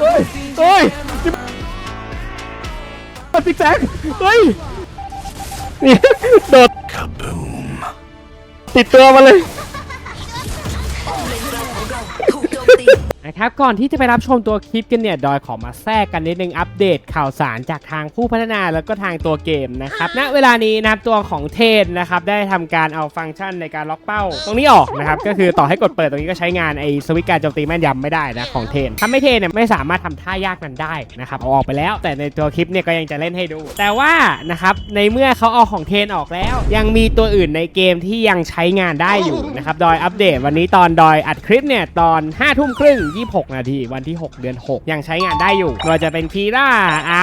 เฮ้ยเฮ้ยนี่มันซิกแซกเฮ้ย นี่โดดติดตัวมาเลย นะครับก่อนที่จะไปรับชมตัวคลิปกันเนี่ย ดอยขอมาแทรกกันนิดนึงอัปเดตข่าวสารจากทางผู้พัฒนาแล้วก็ทางตัวเกมนะครับณเวลานี้นะครับตัวของเทนนะครับได้ทำการเอาฟังก์ชันในการล็อกเป้า ตรงนี้ออกนะครับก็คือต่อให้กดเปิดตรงนี้ก็ใช้งานไอ้สวิตช์การโจมตีแม่นยำไม่ได้นะของเทนทำให้เทนเนี่ยไม่สามารถทำท่ายากนั้นได้นะครับเอาออกไปแล้ว แต่ในตัวคลิปเนี่ยก็ยังจะเล่นให้ดู แต่ว่านะครับในเมื่อเขาเอาของเทนออกแล้ว ยังมีตัวอื่นในเกมที่ยังใช้งานได้อยู่นะครับดอยอัปเดตวันนี้ตอนดอยอัดคลิปเนี่ยตอน5ทุ่มครึ่ง26 นาที วันที่ 6 เดือน 6 ยังใช้งานได้อยู่ไม่ว่าจะเป็นคีร่า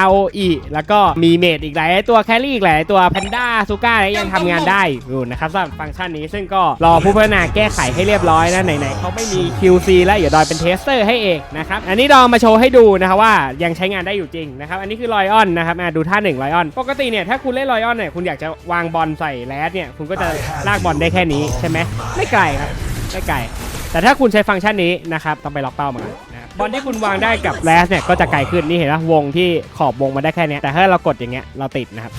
ROE แล้วก็มีเมดอีกหลายตัวแครี่อีกหลายตัวแพนด้าซูก้าอะไรยังทำงานได้อยู่นะครับสำหรับฟังก์ชันนี้ซึ่งก็รอผู้พัฒนาแก้ไขให้เรียบร้อยนะไหนๆเขาไม่มี QC แล้วเดี๋ยวดอยเป็นเทสเตอร์ให้เองนะครับอันนี้ดอยมาโชว์ให้ดูนะครับว่ายังใช้งานได้อยู่จริงนะครับอันนี้คือลอยออนนะครับดูท่าหนึ่งลอยออนปกติเนี่ยถ้าคุณเล่นลอยออนเนี่ยคุณอยากจะวางบอลใส่แรดเนี่ยคุณก็จะลากบอลได้แค่นี้ใช่ไหมไม่ไกลครับไม่ไกล แต่ถ้าคุณใช้ฟังก์ชันนี้นะครับต้องไปล็อกเป้ามานะบอลที่คุณวางได้กับแรสเนี่ยก็จะไกลขึ้นนี่เห็นไหมวงที่ขอบวงมาได้แค่เนี้ยแต่ถ้าเรากดอย่างเงี้ยเราติดนะครับ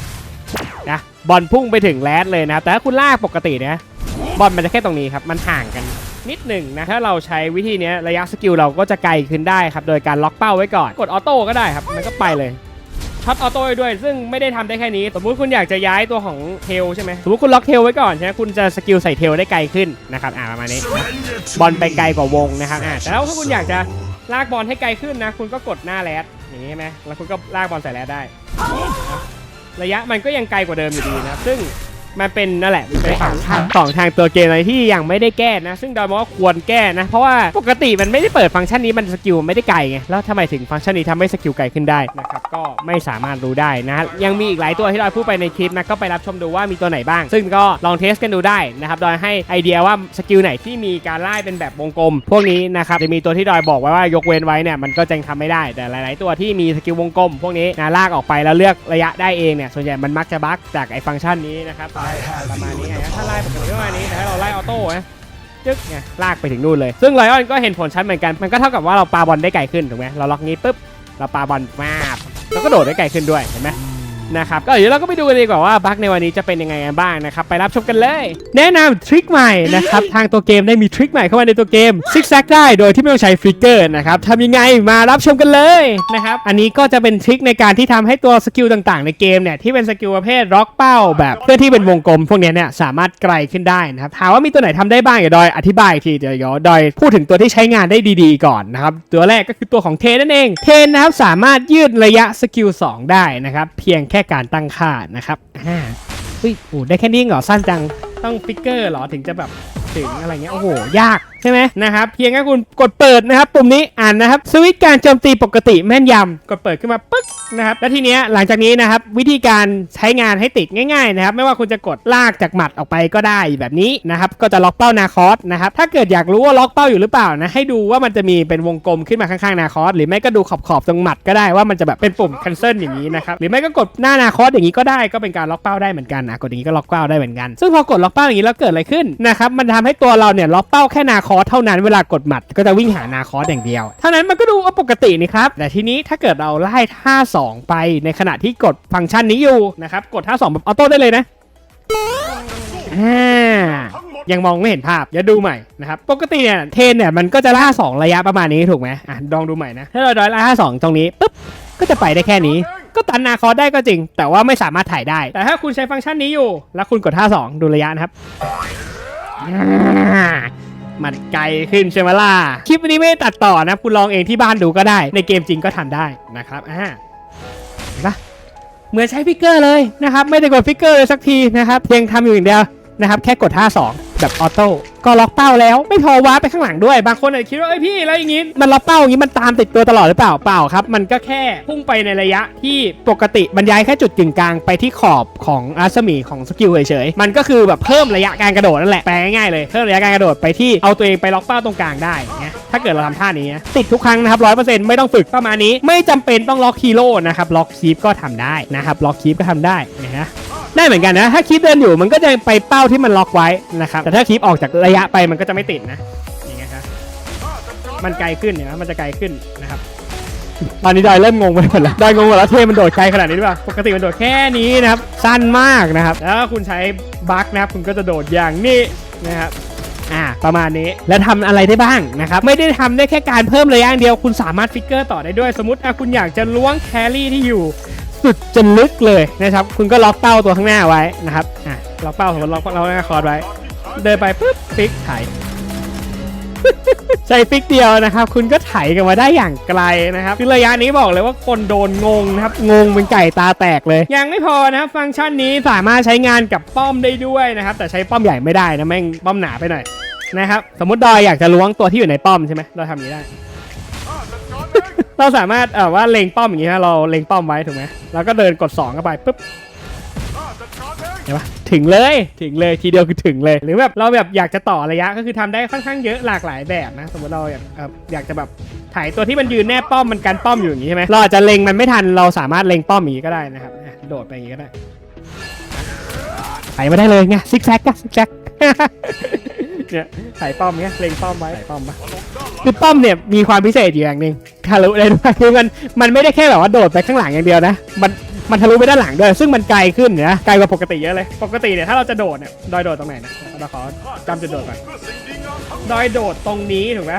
นะบอลพุ่งไปถึงแรสเลยนะครับแต่ถ้าคุณลากปกตินี่ยบอลมันจะแค่ตรงนี้ครับมันห่างกันนิดหนึ่งนะถ้าเราใช้วิธีเนี้ยระยะสกิลเราก็จะไกลขึ้นได้ครับโดยการล็อกเป้าไว้ก่อน กดออโต้ก็ได้ครับมันก็ไปเลย ช็อตออโต้ด้วย ซึ่งไม่ได้ทำได้แค่นี้ สมมุติคุณอยากจะย้ายตัวของเทลใช่ไหมสมมติคุณล็อกเทลไว้ก่อนใช่ไหมคุณจะสกิลใส่เทลได้ไกลขึ้นนะครับอ่าประมาณนี้บอลไปไกลกว่าวงนะครับอ่าแต่แล้วถ้าคุณอยากจะลากบอลให้ไกลขึ้นนะ คุณก็กดหน้าแรดอย่างนี้ใช่ไหมแล้วคุณก็ลากบอลใส่แรดได้ ระยะมันก็ยังไกลกว่าเดิมอยู่ดีนะซึ่ง มันเป็นนั่นแหละมันเป็นฝั่งทางของทางตัวเกมอะไรที่ยังไม่ได้แก้นะ ซึ่งดอยมองว่าควรแก้นะ เพราะว่าปกติมันไม่ได้เปิดฟังก์ชันนี้มันสกิลไม่ได้ไกลไงแล้วทำไมถึงฟังก์ชันนี้ทำให้สกิลไกลขึ้นได้นะครับก็ไม่สามารถรู้ได้นะยังมีอีกหลายตัวที่ดอยพูดไปในคลิปนะก็ไปรับชมดูว่ามีตัวไหนบ้าง ซึ่งก็ลองเทสกันดูได้นะครับดอยให้ไอเดียว่าสกิลไหนที่มีการไล่เป็นแบบวงกลม พวกนี้นะครับจะมีตัวที่ดอยบอกไว้ว่ายกเว้นไว้เนี่ยมันก็จะยังทำไม่ได้แต่หลาย ๆ ตัวที่มีสกิลวงกลม พวกนี้นะลากออกไปแล้วเลือกระยะได้เองเนี่ยส่วนใหญ่มันมักจะบั๊กจากไอฟังก์ชันนี้นะครับประมาณนี้ไงถ้าไล่ปกติประมาณนี้แต่ถ้าเราไล่ออโต้นะจึ๊กไงลากไปถึงนู่นเลย ซึ่งไลออนก็เห็นผลชัดเหมือนกันมันก็เท่ากับว่าเราปาบอลได้ไกลขึ้นถูกไหมเราล็อกงี้ปุ๊บเราปาบอลมาบแล้วก็โดดได้ไกลขึ้นด้วยเห็นไหม นะครับก็เดี๋ยวเราก็ไปดูกันดีกว่าว่าบั๊กในวันนี้จะเป็นยังไงกันบ้างนะครับไปรับชมกันเลย แนะนำทริคใหม่นะครับทางตัวเกมได้มีทริคใหม่เข้ามาในตัวเกมซิกแซกได้โดยที่ไม่ต้องใช้ฟลิกเกอร์นะครับทำยังไงมารับชมกันเลยนะครับอันนี้ก็จะเป็นทริคในการที่ทำให้ตัวสกิลต่างๆ ในเกมเนี่ยที่เป็นสกิลประเภทล็อกเป้าแบบเพื่อที่เป็นวงกลมพวกเนี้ยเนี่ยสามารถไกลขึ้นได้นะครับถามว่ามีตัวไหนทำได้บ้างเดี๋ยวดอยอธิบายอีกทีเดี๋ยวเดี๋ยวดอยพูดถึงตัวที่ใช้งานได้ดีๆก่อนนะครับตัวแรกก็คือตัวของเทนนั่นเองเทนนะครับสามารถยืดระยะสกิล2ได้นะครับเพียงแค่การตั้งค่านะครับอ่าเฮ้ยโอ้ได้แค่นี้เหรอสั้นจังต้องฟิกเกอร์เหรอถึงจะแบบ ถึงอะไรเงี้ยโอ้โหยากใช่ไหมนะครับเพียงแค่คุณกดเปิดนะครับปุ่มนี้อ่านนะครับสวิตช์การโจมตีปกติแม่นยำกดเปิดขึ้นมาปึ๊กนะครับแล้วทีเนี้ยหลังจากนี้นะครับวิธีการใช้งานให้ติดง่ายๆนะครับไม่ว่าคุณจะกดลากจากหมัดออกไปก็ได้แบบนี้นะครับก็จะล็อกเป้านาคอสนะครับถ้าเกิดอยากรู้ว่าล็อกเป้าอยู่หรือเปล่านะให้ดูว่ามันจะมีเป็นวงกลมขึ้นมาข้างๆนาคอสหรือไม่ก็ดูขอบๆตรงหมัดก็ได้ว่ามันจะแบบเป็นปุ่ม cancel อย่างนี้นะครับหรือไม่ก็กดหน้านาคอสอย่างนี้ก็ได้ก็เป็นการล็อกเป้าได้เหมือนกันนะกดอย่างนี้ก็ล็อกเป้าได้เหมือนกัน ซึ่งพอกดล็อกเป้าอย่างนี้แล้วเกิดอะไรขึ้นนะครับมันทำให้ตัวเราเนี่ยล็อกเป้าแค่นาคอเท่านั้นเวลากดหมัดก็จะวิ่งหานาคออย่างเดียวเท่านั้นมันก็ดูว่าปกตินี่ครับแต่ทีนี้ถ้าเกิดเราไล่ท่า2ไปในขณะที่กดฟังก์ชันนี้อยู่นะครับกดท่า2แบบออโต้ได้เลยนะอ่ายังมองไม่เห็นภาพเดี๋ยวดูใหม่นะครับ ปกติเนี่ยเทนเนี่ยมันก็จะล่า 2 ระยะประมาณนี้ถูกไหมอะลองดูใหม่นะ ถ้าเราดอยล่าท่า2ตรงนี้ปุ๊บก็จะไปได้แค่นี้ ก็ตันนาคอได้ก็จริง แต่ว่าไม่สามารถถ่ายได้ แต่ถ้าคุณใช้ฟังก์ชันนี้อยู่ แล้วคุณกดท่า2ดูระยะนะครับอ่า มันไกลขึ้นใช่ไหมล่ะ คลิปนี้ไม่ได้ตัดต่อนะ คุณลองเองที่บ้านดูก็ได้ ในเกมจริงก็ทำได้นะครับอ่าเห็นปะเหมือนใช้ฟิกเกอร์เลยนะครับ ไม่ได้กดฟิกเกอร์เลยสักทีนะครับเพียงทำอยู่อย่างเดียวนะครับ แค่กดท่าแบบออโต้ก็ล็อกเป้าแล้วไม่พอว้าร์ปไปข้างหลังด้วย บางคนอาจจะคิดว่าเอ้ยพี่แล้วอย่างงี้มันล็อกเป้าอย่างงี้มันตามติดตัวตลอดหรือเปล่าเปล่าครับ มันก็แค่พุ่งไปในระยะที่ปกติบรรยายแค่จุดกึ่งกลางไปที่ขอบของรัศมีของสกิลเฉยๆมันก็คือแบบเพิ่มระยะการกระโดดนั่นแหละแปลง่ายๆเลยเพิ่มระยะการกระโดดไปที่เอาตัวเองไปล็อกเป้าตรงกลางได้อย่างเงี้ยถ้าเกิดเราทำท่านี้ติดทุกครั้งนะครับร้อยเปอร์เซ็นต์ไม่ต้องฝึกประมาณนี้ ไม่จำเป็นต้องล็อกฮีโร่นะครับล็อกคีปก็ทำได้นะครับล็อกคีปก็ทำได้นะฮะได้เหมือนกันนะถ้าคลิปเดินอยู่มันก็จะไปเป้าที่มันล็อกไว้นะครับแต่ถ้าคลิปออกจากระยะไปมันก็จะไม่ติดนะอย่างเงี้ยครับมันไกลขึ้นเนี่ยนะมันจะไกลขึ้นนะครับ ตอนนี้ดอยเริ่มงงไปหมดแล้วดอยงงหมดแล้วเทมันโดดไกลขนาดนี้หรือเปล่าปกติมันโดดแค่นี้นะครับ สั้นมากนะครับ แล้วถ้าคุณใช้บัคนะครับคุณก็จะโดดอย่างนี้นะครับอ่าประมาณนี้แล้วทำอะไรได้บ้างนะครับไม่ได้ทำได้แค่การเพิ่มระยะอย่างเดียวคุณสามารถฟิกเกอร์ต่อได้ด้วย สมมติอะคุณอยากจะล้วงแครี่ที่อยู่สุดจนลึกเลยนะครับคุณก็ล็อกเป้าตัวข้างหน้าไว้นะครับอะล็อกเป้าสมมติล็อกล็อกหน้าคอร์ดไว้ เดินไปปุ๊บฟิกไถใช้ฟิกเดียวนะครับ คุณก็ไถกันมาได้อย่างไกลนะครับคือระยะนี้บอกเลยว่าคนโดนงงนะครับ งงเป็นไก่ตาแตกเลย ยังไม่พอนะครับ ฟังก์ชันนี้สามารถใช้งานกับป้อมได้ด้วยนะครับ แต่ใช้ป้อมใหญ่ไม่ได้นะแม่งป้อมหนาไปหน่อยนะครับ สมมติดอยอยากจะล้วงตัวที่อยู่ในป้อมใช่ไหมเราทำอย่างนี้ได้ เราสามารถเอ่อว่าเล็งป้อมอย่างนี้นะเราเล็งป้อมไว้ถูกไหมแล้วก็เดินกด2เข้าไปปุ๊บ ห็นปะถึงเลยถึงเลยทีเดียวคือถึงเลย หรือแบบเราแบบอยากจะต่อระยะก็คือทำได้ค่อนข้างเยอะหลากหลายแบบนะ สมมติเราอยากอยากจะแบบถ่ายตัวที่มันยืนแนบป้อมมันกันป้อมอยู่อย่างนี้ใช่ไหมเราอาจจะเล็งมันไม่ทันเราสามารถเล็งป้อมอย่างนี้ก็ได้นะครับโดดไปอย่างนี้ก็ได้ถ่ายมาได้เลยไงซิกแซกก็ซิกแซกเนี่ยถ่ายป้อมเนี้ยเล็งป้อมไว้ถ่ายป้อมปะคือป้อมเนี่ยมีความพิเศษอยู่อย่างหนึ่งทะลุได้ด้วยคือมันมันไม่ได้แค่แบบว่าโดดไปข้างหลังอย่างเดียวนะ มัน มันทะลุไปด้านหลังด้วย ซึ่งมันไกลขึ้นเนี่ยนะไกลกว่าปกติเยอะเลย ปกติเนี่ยถ้าเราจะโดดเนี่ยดอยโดดตรงไหนนะเราขอจำจุดโดดก่อนดอยโดดตรงนี้ถูกไหม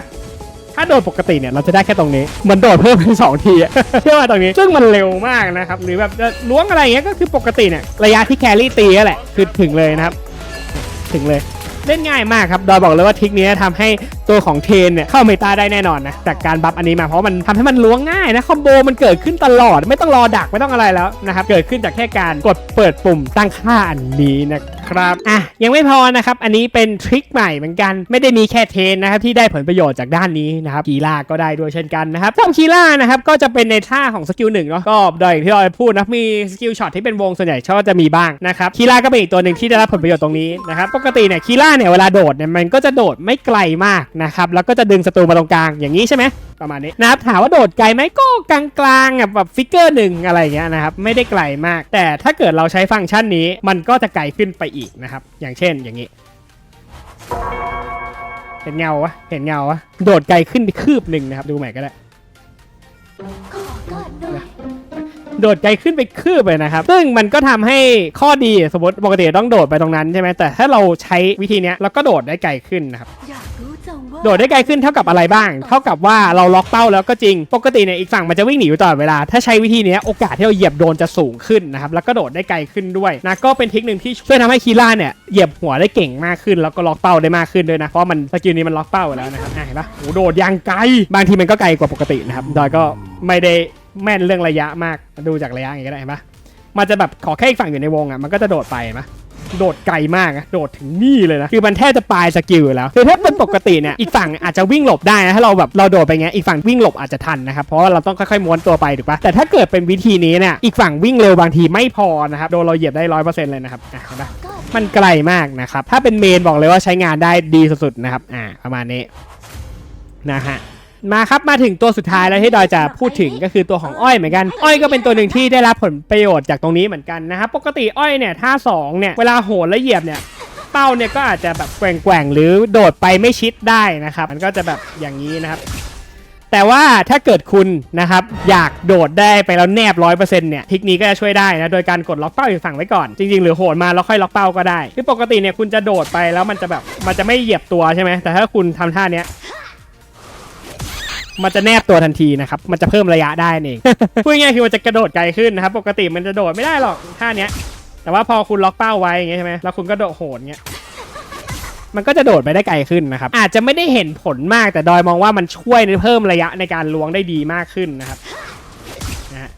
ถ้าโดดปกติเนี่ยเราจะได้แค่ตรงนี้เหมันโดดเพิ่มเป็นสองทีอะเชื่อว่าตรงนี้ซึ่งมันเร็วมากนะครับหรือแบบล้วงอะไรเงี้ยก็คือปกติเนี่ยระยะที่แครี่ตีนั่นแหละคือถึงเลยนะครับ ถึงเลย เล่นง่ายมากครับดอยบอกเลยว่าทริคนี้ทำให้ตัวของเทนเนี่ยเข้าเมตาได้แน่นอนนะจากการบัฟอันนี้มาเพราะมันทำให้มันล้วงง่ายนะคอมโบมันเกิดขึ้นตลอดไม่ต้องรอดักไม่ต้องอะไรแล้วนะครับเกิดขึ้นจากแค่การกดเปิดปุ่มตั้งค่าอันนี้นะครับ ครับอะยังไม่พอนะครับ อันนี้เป็นทริคใหม่เหมือนกัน ไม่ได้มีแค่เทนนะครับที่ได้ผลประโยชน์จากด้านนี้นะครับคีล่าก็ได้ด้วยเช่นกันนะครับสำหรับคีล่านะครับก็จะเป็นในท่าของสกิลหนึ่งเนาะก็โดยที่เราพูดนะมีสกิลช็อตที่เป็นวงส่วนใหญ่ชอบจะมีบ้างนะครับคีล่าก็เป็นอีกตัวหนึ่งที่ได้รับผลประโยชน์ตรงนี้นะครับปกติเนี่ยคีล่าเนี่ยเวลาโดดเนี่ยมันก็จะโดดไม่ไกลมากนะครับแล้วก็จะดึงศัตรูมาตรงกลางอย่างนี้ใช่ไหม ประมาณนี้นะครับถามว่าโดดไกลไหมก็กลางๆแบบฟิกเกอร์หนึ่งอะไรเงี้ยนะครับไม่ได้ไกลมาก แต่ถ้าเกิดเราใช้ฟังก์ชันนี้มันก็จะไกลขึ้นไปอีกนะครับอย่างเช่นอย่างนี้ เห็นเงาวะเห็นเงาวะโดดไกลขึ้นไปคืบหนึ่งนะครับ ดูใหม่ก็ได้โดดไกลขึ้นไปคืบเลยนะครับ ซึ่งมันก็ทำให้ข้อดีสมมติปกติต้องโดดไปตรงนั้นใช่ไหมแต่ถ้าเราใช้วิธีนี้เราก็โดดได้ไกลขึ้นนะครับ โดดได้ไกลขึ้นเท่ากับอะไรบ้าง เท่ากับว่าเราล็อกเป้าแล้วก็จริง ปกติเนี่ยอีกฝั่งมันจะวิ่งหนีอยู่ตลอดเวลา ถ้าใช้วิธีนี้โอกาสที่เราเหยียบโดนจะสูงขึ้นนะครับ แล้วก็โดดได้ไกลขึ้นด้วยนะ ก็เป็นเทคนิคที่ช่วยทำให้คีล่าเนี่ยเหยียบหัวได้เก่งมากขึ้น แล้วก็ล็อกเป้าได้มากขึ้นด้วยนะ เพราะมันสกิลนี้มันล็อกเป้าแล้วนะครับเห็นปะโอ้โหโดดยังไกล บางทีมันก็ไกลกว่าปกตินะครับ ดอยก็ไม่ได้แม่นเรื่องระยะมาก ดูจากระยะอย่างนี้ก็ได้เห็นปะมันจะแบบขอแค่อีกฝั่งอยู่ในวงอะ มันก็จะโดดไปเห็นปะ โดดไกลมากอะโดดถึงนี่เลยนะคือมันแทบจะปลายสกิลอยู่แล้วคือถ้าเป็นปกติเนี่ยอีกฝั่งอาจจะวิ่งหลบได้นะถ้าเราแบบเราโดดไปเงี้ยอีกฝั่งวิ่งหลบอาจจะทันนะครับเพราะว่าเราต้องค่อยๆม้วนตัวไปถูกปะแต่ถ้าเกิดเป็นวิธีนี้เนี่ยอีกฝั่งวิ่งเร็วบางทีไม่พอนะครับโดนเราเหยียบได้ร้อยเปอร์เซ็นต์เลยนะครับอะเห็นปะมันไกลมากนะครับถ้าเป็นเมนบอกเลยว่าใช้งานได้ดีสุดๆนะครับอ่าประมาณนี้นะฮะ มาครับมาถึงตัวสุดท้ายแล้วที่ดอยจะพูดถึงก็คือตัวของอ้อยเหมือนกัน อ้อยก็เป็นตัวหนึ่งที่ได้รับผลประโยชน์จากตรงนี้เหมือนกันนะครับปกติอ้อยเนี่ยท่าสองเนี่ยเวลาโหนและเหยียบเนี่ยเป้าเนี่ยก็อาจจะแบบแกว่งๆหรือโดดไปไม่ชิดได้นะครับ มันก็จะแบบอย่างนี้นะครับ แต่ว่าถ้าเกิดคุณนะครับอยากโดดได้ไปแล้วแนบร้อยเปอร์เซ็นต์เนี่ยทริกนี้ก็จะช่วยได้นะโดยการกดล็อกเป้าอีกฝั่งไว้ก่อน จริงๆ หรือโหนมาแล้วค่อยล็อกเป้าก็ได้คือปกติเนี่ยคุณจะโดดไปแล้วมันจะแบบมันจะไม่เหยียบตัวใช่ไหมแต่ถ้าคุณทำท่าเนี้ย มันจะแนบตัวทันทีนะครับ มันจะเพิ่มระยะได้นั่เอง พูดง่ายคือมันจะกระโดดไกลขึ้นนะครับ ปกติมันจะโดดไม่ได้หรอกท่าเนี้ย แต่ว่าพอคุณล็อกเป้าไว้อย่างเงี้ยใช่ไหมแล้วคุณก็โดดโหนเงี้ย มันก็จะโดดไปได้ไกลขึ้นนะครับ อาจจะไม่ได้เห็นผลมากแต่ดอยมองว่ามันช่วยในเพิ่มระยะในการล้วงได้ดีมากขึ้นนะครับ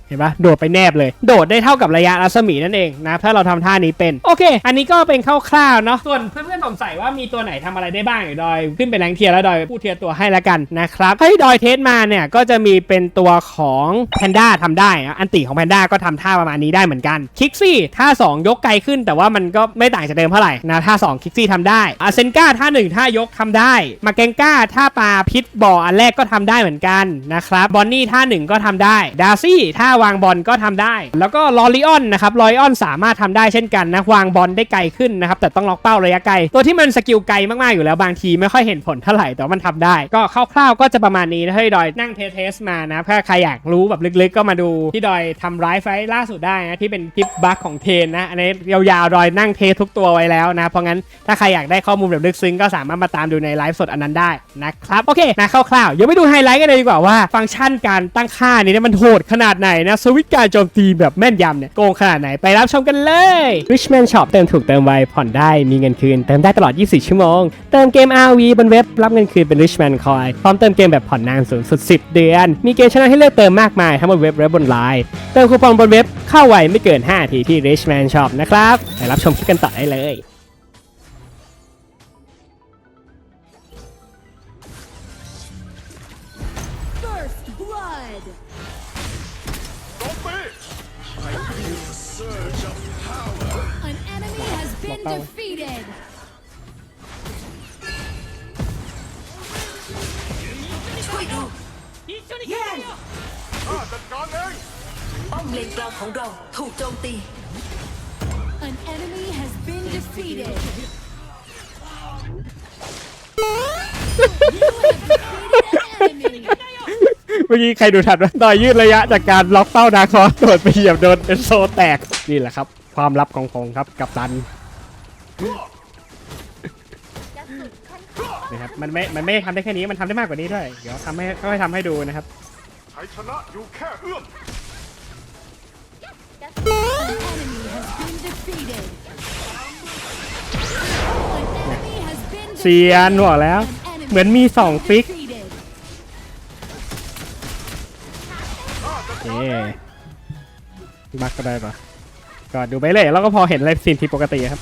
เห็นปะโดดไปแนบเลย โดดได้เท่ากับระยะรัศมีนั่นเองนะถ้าเราทำท่านี้เป็น โอเค อันนี้ก็เป็นคร่าวๆเนาะส่วนเพื่อนๆสงสัยว่ามีตัวไหนทำอะไรได้บ้างเดี๋ยวดอย ขึ้นไปแรงเทียร์แล้วดอยพูดเทียร์ตัวให้ละกันนะครับให้ดอยเทสมาเนี่ยก็จะมีเป็นตัวของแพนด้าทำได้นะอันติของแพนด้าก็ทำท่าประมาณนี้ได้เหมือนกันคิกซี่ท่า 2 ยกไกลขึ้น แต่ว่ามันก็ไม่ต่างจากเดิมเท่าไหร่นะท่า 2 คิกซี่ทำได้อาเซนกาท่า 1 ท่ายกทำได้ มาเกงก้าท่าปลาพิษบ่ออันแรกก็ทำได้เหมือนกันนะครับบอนนี่ท่าหนึ่งก็ทำได้ดาซี่ท่าวางบอลก็ทำได้ แล้วก็ลอริออนนะครับลอริออนสามารถทำได้เช่นกันนะวางบอลได้ไกลขึ้นนะครับแต่ต้องล็อกเป้าระยะไกล ตัวที่มันสกิลไกลมากๆอยู่แล้วบางทีไม่ค่อยเห็นผลเท่าไหร่แต่มันทำได้ ก็คร่าวๆก็จะประมาณนี้นะให้ดอยนั่งเทสเทสมานะถ้าใครอยากรู้แบบลึกๆ ก็มาดูที่ดอยทำไลฟ์ไฟล์ล่าสุดได้นะที่เป็นคลิปบัคของเทนนะอันนี้ยาวๆดอยนั่งเทสทุกตัวไว้แล้วนะเพราะงั้นถ้าใครอยากได้ข้อมูลแบบลึกซึ้งก็สามารถมาตามดูในไลฟ์สดอันนั้นได้นะครับโอเคนะคร่าวๆเดี๋ยวไปดูไฮไลท์กันเลยดีกว่าว่าฟังก์ชันการตั้งค่านี้มันโหดขนาดไหนนะสวิตการโจมตีแบบแม่นยำเนี่ยโกงขนาดไหนไปรับชมกันเลย Richman Shop เติมถูกเติมไวผ่อนได้มีเงินคืน เติมได้ตลอด 24 ชั่วโมง เติมเกม RV บนเว็บรับเงินคืนเป็น Richman Coin พร้อมเติมเกมแบบผ่อนนานสูงสุด 10 เดือน มีเกมชนะให้เลือกเติมมากมายทั้งบนเว็บและบนไลน์เติมคูปองบนเว็บเข้าไวไม่เกิน 5 ทีที่ Richman Shop นะครับไปรับชมคลิปกันต่อได้เลย has been Wow. defeated. ข้าจัดการเองป้อมเลนกลางของเราถูกโจมตี An enemy has been defeated. you have defeated an enemy. เมื่อกี้ใครดูทันว่าต่อยยืดระยะจากการล็อกเป้านาคอสโดดไปเหยียบโดนเป็นโซแตก นี่แหละครับ ความลับของผมครับกับตัน นะครับมันไม่ มันไม่ทำได้แค่นี้ มันทำได้มากกว่านี้ด้วย เดี๋ยวทำให้ค่อยๆทำให้ดูนะครับ ชัยชนะอยู่แค่เอื้อม An enemy has been defeated. An enemy has been เซียนบอกแล้ว An enemy เหมือนมีสองฟิก defeated. เอ๊บักก็ได้ปะก็ดูไปเลย แล้วก็พอเห็นอะไรสิ่งที่ปกติครับ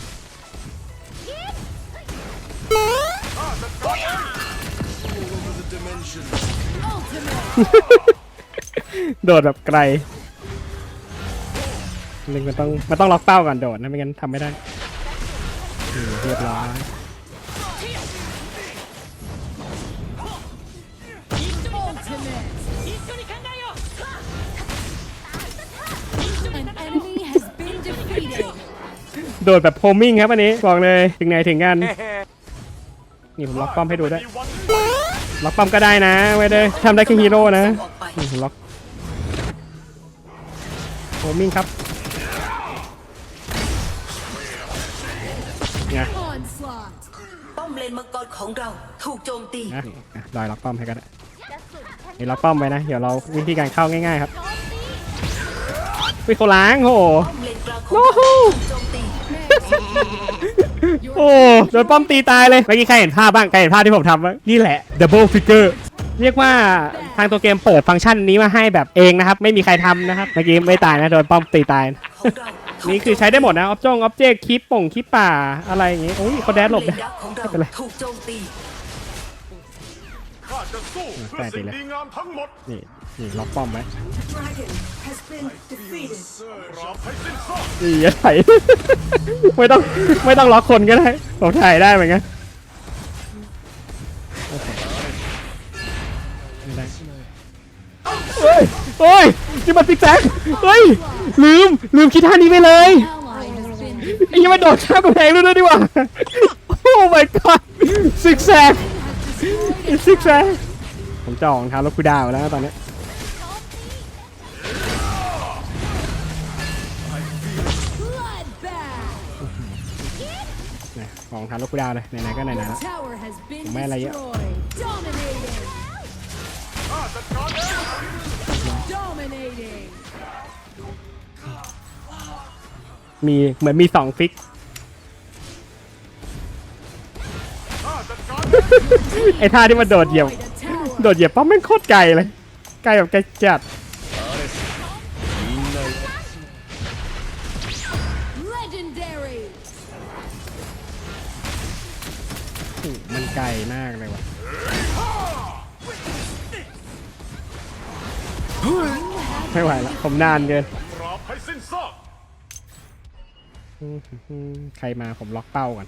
โดดแบบไกลนึงมันต้องมันต้องล็อกเป้าก่อนโดดนะไม่งั้นทำไม่ได้เรียบร้อยโดดแบบโฮมมิ่งครับอันนี้บอกเลยถึงไหนถึงกันนี่ผมล็อกป้อมให้ดูด้วย ล็อกป้อมก็ได้นะไม่ได้ทำได้แค่ฮีโร่นะออกไปนี่ผมล็อกโฮมมิ่งครับไง Onslaught. ป้อมเลนมังกรของเราถูกโจมตี นะอะลอยล็อกป้อมให้ก็ได้นี่ล็อกป้อมไว้นะ เดี๋ยวเราวิธีการเข้าง่ายๆครับวิเขาล้างโอ้โห ป้อมเลนกลางของโอ้เราโหถูกโจมตี โอ้โดนป้อมตีตายเลยเมื่อกี้ใครเห็นภาพบ้างใครเห็นภาพที่ผมทำบ้างนี่แหละ double figure เรียกว่าทางตัวเกมเปิดฟังก์ชันนี้มาให้แบบเองนะครับ ไม่มีใครทำนะครับ เมื่อกี้ไม่ตายนะ โดนป้อมตีตาย นี่คือใช้ได้หมดนะ ออบจงออบเจกคลิปป่งคลิปป่าอะไรอย่างงี้โอ้ยเขาแดดหลบเลได้ไม่เป็นไร ข้าจะสู้เพื่อสิ่งดีงามทั้งหมดนี่นี่ล็อกป้อมไว้ปราบให้สิ้นซากนี่อะไรไม่ต้องไม่ต้องล็อกคนก็ได้ผมถ่ายได้เหมือนกันโอเคไม่ได้เฮ้ยเฮ้ยนี่มันซิกแซกเฮ้ยลืมลืมคิดท่านี้ไปเลย Ally has been ไอ้ยังไม่โดดข้ามกำแพงด้วยนะดีกว่า โอ้ my god ซิกแซก ซิกแซผมจะออกรองเท้าแล้วคูดาวแล้วตอนนี้ย bloodbath. เนี่ยออกรองเท้าแล้วคูดาวเลยไหนๆก็ไหนๆแล้ว Tower has been Mẹ là vậy? destroyed. Dominating. ข้าจัดการเยอง Dominating. มีเหมือนมีสองฟิก ไอ้ท่าที่มาโดดเหยียบ โดดเหยียบป้อมแม่งโคตรไกลเลย ไกลแบบไกลจัดมันไกลมากเลยวะไม่ไหวแล้วผมนานเกินใครมาผมล็อกเป้าก่อน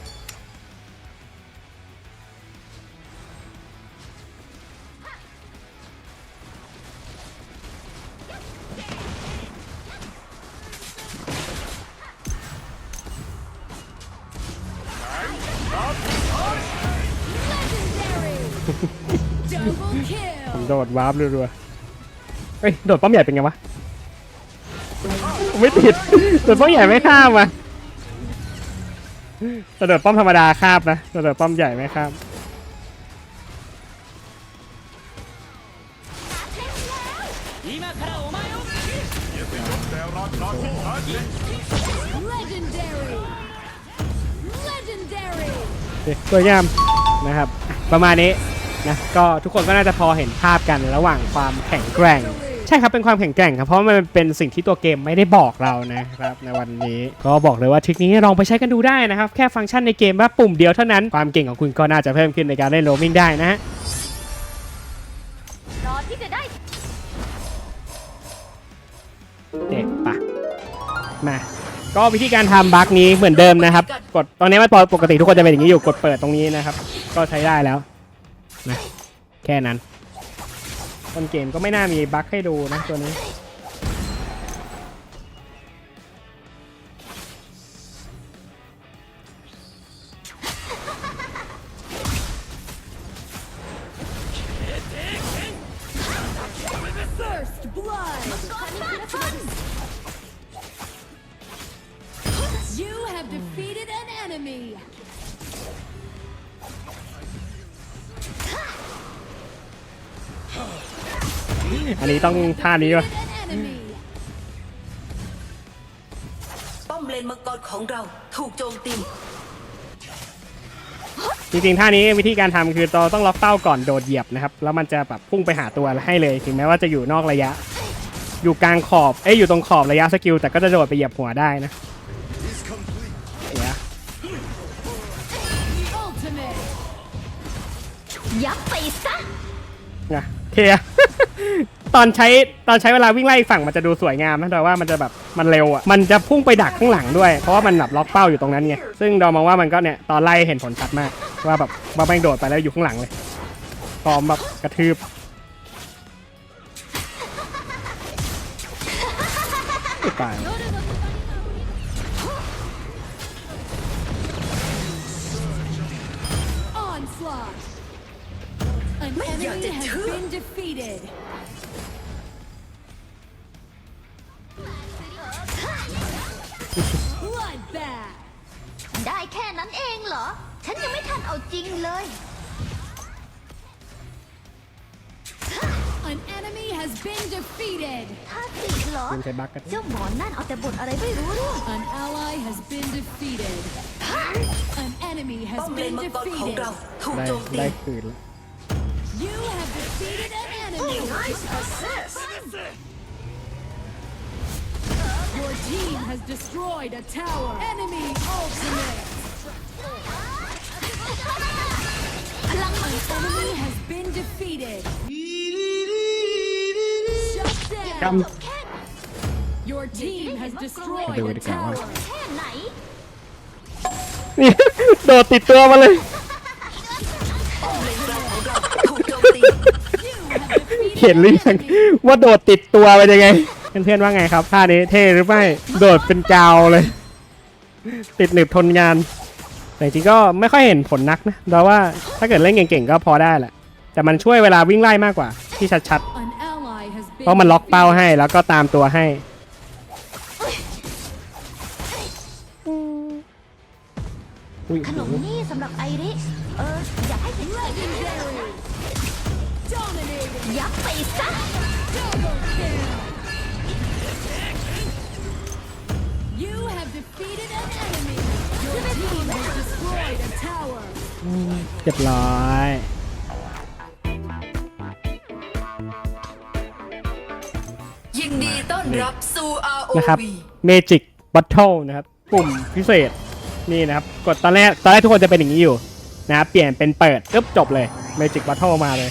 โดดวาร์ปรัวๆเฮ้ยโดดป้อมใหญ่เป็นไงวะไม่ติดโดดป้อมใหญ่ไม่ข้ามอะแต่โดดป้อมธรรมดาคาบนะแต่โดดป้อมใหญ่ไม่ข้ามแต่ราชาที่แท้จริง Legendary. Legendary. โอเคสวยงามนะครับ ประมาณนี้ นะก็ทุกคนก็น่าจะพอเห็นภาพกันระหว่างความแข็งแกร่ง ใช่ครับเป็นความแข็งแกร่งครับเพราะมันเป็นสิ่งที่ตัวเกมไม่ได้บอกเรานะครับในวันนี้ก็บอกเลยว่าทริคนี้ลองไปใช้กันดูได้นะครับ แค่ฟังก์ชันในเกมว่าปุ่มเดียวเท่านั้นความเก่งของคุณก็น่าจะเพิ่มขึ้นในการเล่นโรมิงได้นะฮะรอที่จะได้เด็กปะมาก็วิธีการทำบั๊กนี้เหมือนเดิมนะครับ กดตอนนี้มันปกติทุกคนจะเป็นอย่างนี้อยู่กดเปิดตรงนี้นะครับ ก็ใช้ได้แล้ว นะแค่นั้นต้นเกมก็ไม่น่ามีบั๊กให้ดูนะตัวนี้ อันนี้ต้องท่านี้วะ Defeated an enemy. ป้อมเลนมังกรของเราถูกโจมตีจริงๆท่านี้วิธีการทำคือเราต้องล็อกเป้าก่อนโดดเหยียบนะครับ แล้วมันจะแบบพุ่งไปหาตัวให้เลย ถึงแม้ว่าจะอยู่นอกระยะ อยู่กลางขอบ เอ้ยอยู่ตรงขอบระยะสกิล แต่ก็จะโดดไปเหยียบหัวได้นะ is complete เนี่ย Ultimate. ยับไปซะนะ เทีย ตอนใช้ตอนใช้เวลาวิ่งไล่ฝั่งมันจะดูสวยงามนะแต่ว่ามันจะแบบมันเร็วอะมันจะพุ่งไปดักข้างหลังด้วย เพราะว่ามันแบบล็อกเป้าอยู่ตรงนั้นไงซึ่งดอมมองว่ามันก็เนี่ยตอนไล่เห็นผลชัดมาก ว่าแบบว่าแม่งโดดไปแล้วอยู่ข้างหลังเลยพร้อมแบบกระทืบไม่ตาย เอาจริงเลย An enemy has been defeated. ถ้าติเหรอ คุณใช้บั๊กกัน เจ้าหมอนั่นเอาแต่บ่นอะไรไม่รู้เรื่อง An ally has been defeated. An enemy ป้อ has มเลน been มังกรของเรา defeated. ถูก ได้ โจมตี ได้คืนแล้ว You have defeated an enemy. Your team has destroyed a tower. Enemy ultimate. พลังมั An น enemy has been defeated. Shut ก down. ำ Your team has destroyed Do a it again. tower. แค่ไหนนี่ โดดติดตัวมาเลยป้อมเลนกลางของเราถูกโจมตี You have defeated เห็นหรือ an ยัง enemy. ว่าโดดติดตัวเป็นยังไง เพื่อนๆว่าไงครับท่านี้เท่หรือไม่ โดดเป็นกาวเลย ติดหนึบทนงาน แต่จริงๆก็ไม่ค่อยเห็นผลนักนะเราว่าถ้าเกิดเล่นเก่งๆก็พอได้แหละ แต่มันช่วยเวลาวิ่งไล่มากกว่า ที่ชัด An ally has ๆ been เพราะมันล็อกเป้า defeated. ให้แล้วก็ตามตัวให้อุ้ยขนมนี่สำหรับไอริ เรียบร้อยยินดีต้อนรับสู่ ROV นะครับ Magic Battle นะครับ ปุ่มพิเศษ นี่นะครับ กดตอนแรก ตอนแรกทุกคนจะเป็นอย่างนี้อยู่นะครับเปลี่ยนเป็นเปิดปึ๊บจบเลย Magic Battle มาเลย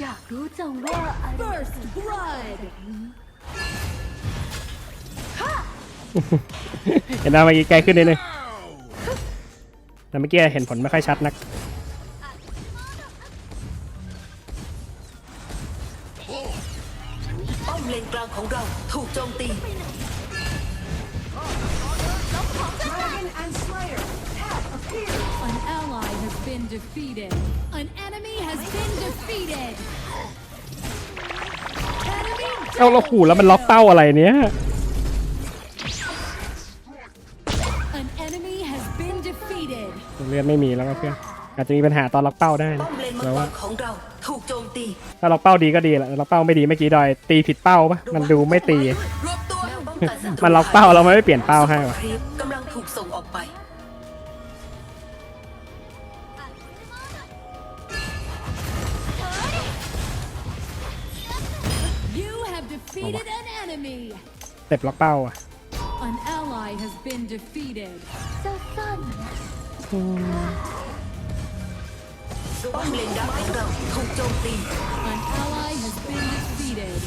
อยากรู้จังว่าอะไร First blood. เห็นไหมเมื่อกี้ไกลขึ้นนิดนึง แต่เมื่อกี้เห็นผลไม่ค่อยชัดนักป้อมเลนกลางของเราถูกโจมตี An ally has been defeated. An enemy has been defeated. Enemy เอ้าเรา double ขู่แล้วมันล็อก kill. เป้าอะไรเนี้ย An enemy has been defeated. เลือดไม่มีแล้วก็เพื่อนอาจจะมีปัญหาตอนล็อกเป้าได้ป้นะอมเลนมังแล้วกว่า รของเราถูกโจมตีถ้าล็อกเป้าดีก็ดีแหละล็อกเป้าไม่ดีเมื่อกี้ดอยตีผิดเป้าปะมันดูไม่ตี รวบตัวป้องกันศัตรูมันล็อกเป้าเราไม่เปลี่ยนเป้าให้วะครีปกำลังถูกส่งออกไป You have defeated an enemy. เต็บล็อกเป้าอะ An ally has been defeated. สั้นๆนะป้อมเลนดักของเราถูกโจมตี An ally has been defeated.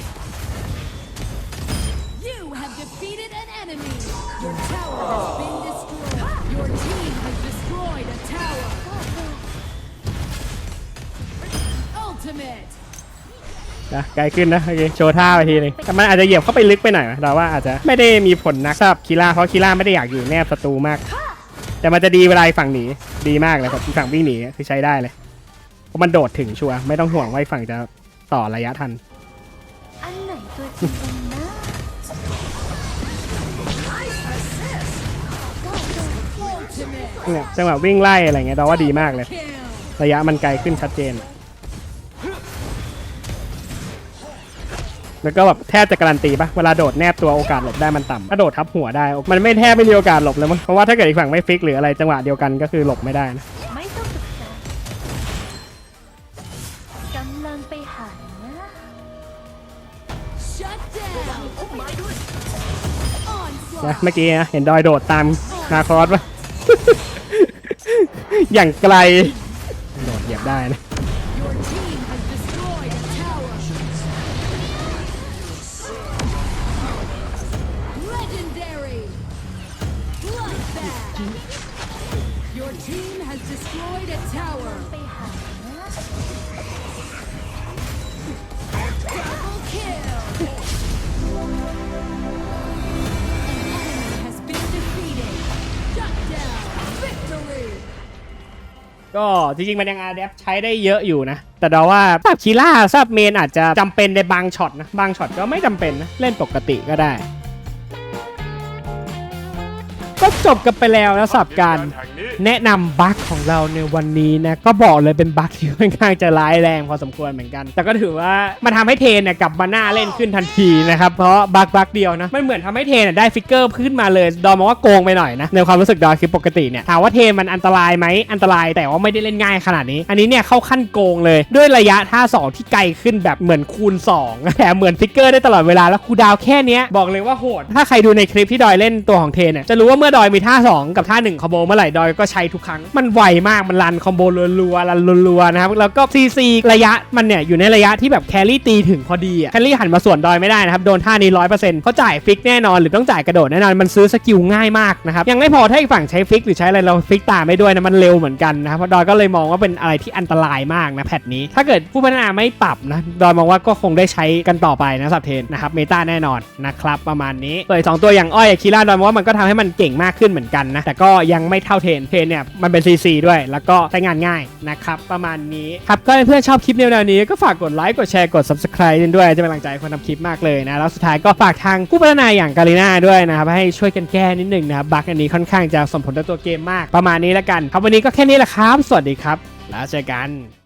You have defeated an enemy. Your tower has been destroyed. นะไกลขึ้นนะโอเคโชว์ท่าไปทีนึงแต่มันอาจจะเหยียบเข้าไปลึกไปหน่อยเราว่าอาจจะไม่ได้มีผลนักสำหรับคีล่าเพราะคีล่าไม่ได้อยากอยู่แนบศัตรูมาก แต่มันจะดีเวลาฝั่งหนีดีมากเลยครับฝั่งวิ่งหนีคือใช้ได้เลยเพราะมันโดดถึงชัวร์ไม่ต้องห่วงว่าฝั่งจะต่อระยะทันอันไหนตัวจริงกันนะเนี่ยจังหวะวิ่งไล่อะไรเงี้ยเราว่าดีมากเลย ระยะมันไกลขึ้นชัดเจน แล้วก็แบบแทบจะการันตีปะเวลาโดดแนบตัวโอกาสหลบได้มันต่ำถ้าโดดทับหัวได้ มันไม่แทบไม่มีโอกาสหลบเลยมั้งเพราะว่าถ้าเกิดอีกฝั่งไม่ฟิกหรืออะไรจังหวะเดียวกันก็คือหลบไม่ได้นะไม่ต้องศึกษากำลังไปหานะ Shut down. นะ Onslaught. เมื่อกี้นะเห็นดอยโดดตามนาคอสปะอย่างไกลโดดเหยียบได้นะ ก็จริงๆ มันยังอาแดปใช้ได้เยอะอยู่นะ แต่เดาว่าซับคีล่าซับเมนอาจจะจำเป็นในบางช็อตนะ บางช็อตก็ไม่จำเป็นนะ เล่นปกติก็ได้ จบกันไปแล้วนะสับการแห่งนี้แนะนำบั๊กของเราในวันนี้นะก็บอกเลยเป็นบั๊กที่ค่อนข้างจะร้ายแรงพอสมควรเหมือนกัน แต่ก็ถือว่ามันทำให้เทนเนี่ยกลับมาหน้าเล่นขึ้นทันทีนะครับเพราะบั๊กบั๊กเดียวนะมันเหมือนทำให้เทนเนี่ยได้ฟิกเกอร์ขึ้นมาเลยดอมมองว่าโกงไปหน่อยนะในความรู้สึกดอยคือปกติเนี่ยถามว่าเทนมันอันตรายไหมอันตรายแต่ว่าไม่ได้เล่นง่ายขนาดนี้ อันนี้เนี่ยเข้าขั้นโกงเลยด้วยระยะท่าสองที่ไกลขึ้นแบบเหมือนคูณ2แถมเหมือนฟิกเกอร์ได้ตลอดเวลาแล้วคูดาวแค่นี้บอกเลยว่าโหดถ้าใครดูในคลิปที่ดอยเล่นตัวของเทนเนี่ยจะรู้ว่าเมื่อดอยมีท่า 2 กับท่า 1 คอมโบเมื่อไหร่ดอยก็ใช้ทุกครั้ง มันไวมากมันรันคอมโบรัวๆรันรัวๆนะครับ แล้วก็ซีซีระยะมันเนี่ยอยู่ในระยะที่แบบแครี่ตีถึงพอดีอะแครี่หันมาส่วนดอยไม่ได้นะครับ โดนท่านี้ร้อยเปอร์เซ็นต์เขาจ่ายฟิกแน่นอนหรือต้องจ่ายกระโดดแน่นอนมันซื้อสกิลง่ายมากนะครับยังไม่พอถ้าอีกฝั่งใช้ฟิกหรือใช้อะไรเราฟิกตามไม่ด้วยนะมันเร็วเหมือนกันนะครับเพราะดอยก็เลยมองว่าเป็นอะไรที่อันตรายมากนะแพทนี้ ถ้าเกิดผู้พัฒนาไม่ปรับนะดอยมองว่าก็คงได้ใช้กันต่อไปนะสับเทนนะครับเมตาแน่นอนนะครับประมาณนี้ส่วนอีกสองตัวอย่างอ้อยคีร่าดอยมองว่ามันก็ทำให้มันเก่งมากขึ้นขึ้นเหมือนกันนะ แต่ก็ยังไม่เท่าเทนเทนเนี่ยมันเป็น CC ด้วย แล้วก็ใช้งานง่ายนะครับ ประมาณนี้ครับก็เพื่อนชอบคลิปแนวๆนี้ก็ฝากกดไลค์กดแชร์กด subscribe กันด้วยจะเป็นกำลังใจคนทำคลิปมากเลยนะแล้วสุดท้ายก็ฝากทางผู้พัฒนาอย่างการีน่าด้วยนะครับให้ช่วยกันแก้นิดหนึ่งนะครับบั๊กอันนี้ค่อนข้างจะส่งผลต่อตัวเกมมากประมาณนี้แล้วกัน ครับวันนี้ก็แค่นี้แหละครับ สวัสดีครับ แล้วเจอกัน